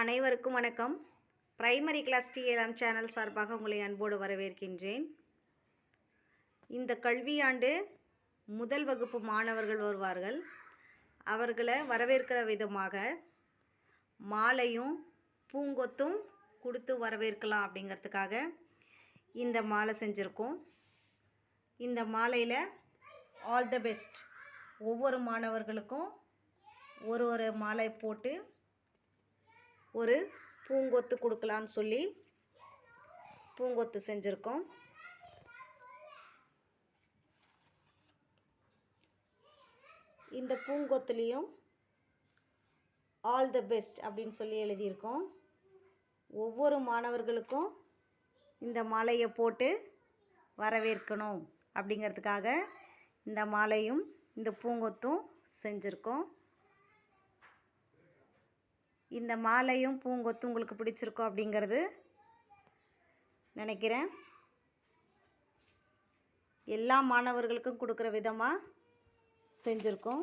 அனைவருக்கும் வணக்கம். Primary class DLM channel சார்பாக உங்களை அன்போடு வரவேற்கின்றேன். இந்த கல்வியாண்டு முதல் வகுப்பு மாணவர்கள் வருவார்கள். அவர்களை வரவேற்கிற விதமாக மாலையும் பூங்கொத்தும் கொடுத்து வரவேற்கலாம் அப்படிங்கிறதுக்காக இந்த மாலை செஞ்சுருக்கோம். இந்த மாலையில் ஆல் த பெஸ்ட் ஒவ்வொரு மாணவர்களுக்கும் ஒரு ஒரு மாலை போட்டு ஒரு பூங்கொத்து கொடுக்கலான்னு சொல்லி பூங்கொத்து செஞ்சுருக்கோம். இந்த பூங்கொத்துலேயும் ஆல் த பெஸ்ட் அப்படின்னு சொல்லி எழுதியிருக்கோம். ஒவ்வொரு மாணவர்களுக்கும் இந்த மாலையை போட்டு வரவேற்கணும் அப்படிங்கிறதுக்காக இந்த மாலையும் இந்த பூங்கொத்தும் செஞ்சுருக்கோம். இந்த மாலையும் பூங்கொத்தும் உங்களுக்கு பிடிச்சிருக்கோம் அப்படிங்கிறது நினைக்கிறேன். எல்லா மாணவர்களுக்கும் கொடுக்குற விதமாக செஞ்சுருக்கோம்.